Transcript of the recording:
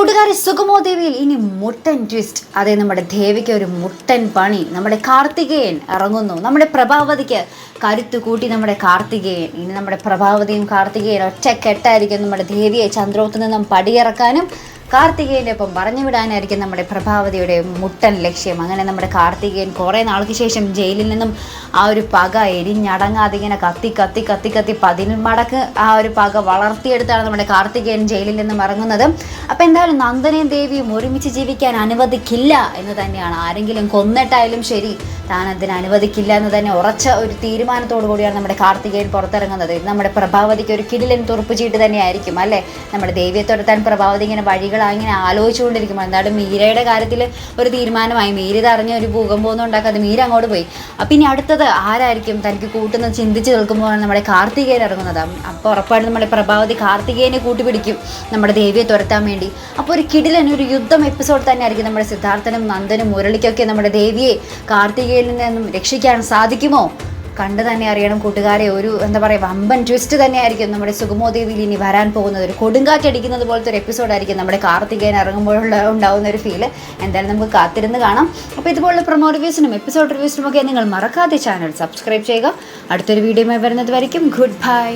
കൂട്ടുകാരെ സുഗമോ ദേവിയിൽ ഇനി മുട്ടൻ ട്വിസ്റ്റ് അതെ നമ്മുടെ ദേവിക്ക് ഒരു മുട്ടൻ പണി. നമ്മുടെ കാർത്തികേയൻ ഇറങ്ങുന്നു. നമ്മുടെ പ്രഭാവതിക്ക് കരുത്തു കൂട്ടി നമ്മുടെ കാർത്തികേയൻ. ഇനി നമ്മുടെ പ്രഭാവതിയും കാർത്തികേയൻ ഒറ്റക്കെട്ടായിരിക്കും. നമ്മുടെ ദേവിയെ ചന്ദ്രോത്ത് നിന്നും പടിയിറക്കാനും കാർത്തികേയന്റെ ഒപ്പം പറഞ്ഞു വിടാനായിരിക്കും നമ്മുടെ പ്രഭാവതിയുടെ മുട്ടൻ ലക്ഷ്യം. അങ്ങനെ നമ്മുടെ കാർത്തികേയൻ കുറേ നാൾക്ക് ശേഷം ജയിലിൽ നിന്നും ആ ഒരു പക എരിഞ്ഞടങ്ങാതെ ഇങ്ങനെ കത്തി കത്തി കത്തി കത്തി പതിന്മടക്ക് ആ ഒരു പക വളർത്തിയെടുത്താണ് നമ്മുടെ കാർത്തികേയൻ ജയിലിൽ നിന്നും ഇറങ്ങുന്നത്. അപ്പോൾ എന്തായാലും നന്ദനയും ദേവിയും ഒരുമിച്ച് ജീവിക്കാൻ അനുവദിക്കില്ല എന്ന് തന്നെയാണ്. ആരെങ്കിലും കൊന്നിട്ടായാലും ശരി താൻ അതിന് അനുവദിക്കില്ല എന്ന് തന്നെ ഉറച്ച ഒരു തീരുമാനത്തോടു കൂടിയാണ് നമ്മുടെ കാർത്തികേയൻ പുറത്തിറങ്ങുന്നത്. ഇത് നമ്മുടെ പ്രഭാവതിക്ക് ഒരു കിടിലൻ തുറപ്പ് ചീട്ട് തന്നെയായിരിക്കും അല്ലേ? നമ്മുടെ ദേവിയെ തുരത്താൻ പ്രഭാവതി ഇങ്ങനെ വഴികൾ ഇങ്ങനെ ആലോചിച്ചുകൊണ്ടിരിക്കുമ്പോൾ എന്തായാലും മീരയുടെ കാര്യത്തിൽ ഒരു തീരുമാനമായി. മീര ഇത് അറിഞ്ഞ ഒരു ഭൂകമ്പമൊന്നും ഉണ്ടാക്കാതെ മീര അങ്ങോട്ട് പോയി. അപ്പം ഇനി അടുത്തത് ആരായിരിക്കും തനിക്ക് കൂട്ടുന്ന ചിന്തിച്ച് നിൽക്കുമ്പോഴാണ് നമ്മുടെ കാർത്തികേയൻ ഇറങ്ങുന്നത്. അപ്പോൾ ഉറപ്പായിട്ടും നമ്മുടെ പ്രഭാവതി കാർത്തികേയനെ കൂട്ടിപ്പിടിക്കും നമ്മുടെ ദേവിയെ തുരത്താൻ വേണ്ടി. അപ്പോൾ ഒരു കിടിലൻ ഒരു യുദ്ധം എപ്പിസോഡ് തന്നെ ആയിരിക്കും നമ്മുടെ സിദ്ധാർത്ഥനും നന്ദനും മുരളിക്കൊക്കെ നമ്മുടെ ദേവിയെ കാർത്തികേയനിൽ നിന്നും രക്ഷിക്കാൻ സാധിക്കുമോ? കണ്ടു തന്നെ അറിയണം കൂട്ടുകാരെ. ഒരു എന്താ പറയുക വമ്പൻ ട്വിസ്റ്റ് തന്നെയായിരിക്കും നമ്മുടെ സുഗമോ ദേവിയിൽ ഇനി വരാൻ പോകുന്നത്. ഒരു കൊടുങ്കാറ്റടിക്കുന്നത് പോലത്തെ ഒരു എപ്പിസോഡായിരിക്കും നമ്മുടെ കാർത്തികേയൻ ഇറങ്ങുമ്പോഴുള്ള ഉണ്ടാകുന്ന ഒരു ഫീൽ എന്തായാലും നമുക്ക് കാത്തിരുന്ന് കാണാം. അപ്പോൾ ഇതുപോലുള്ള പ്രൊമോ റിവ്യൂസിനും എപ്പിസോഡ് റിവ്യൂസിനും ഒക്കെ നിങ്ങൾ മറക്കാതെ ചാനൽ സബ്സ്ക്രൈബ് ചെയ്യുക. അടുത്തൊരു വീഡിയോ വരുന്നത് വരയ്ക്കും. Good bye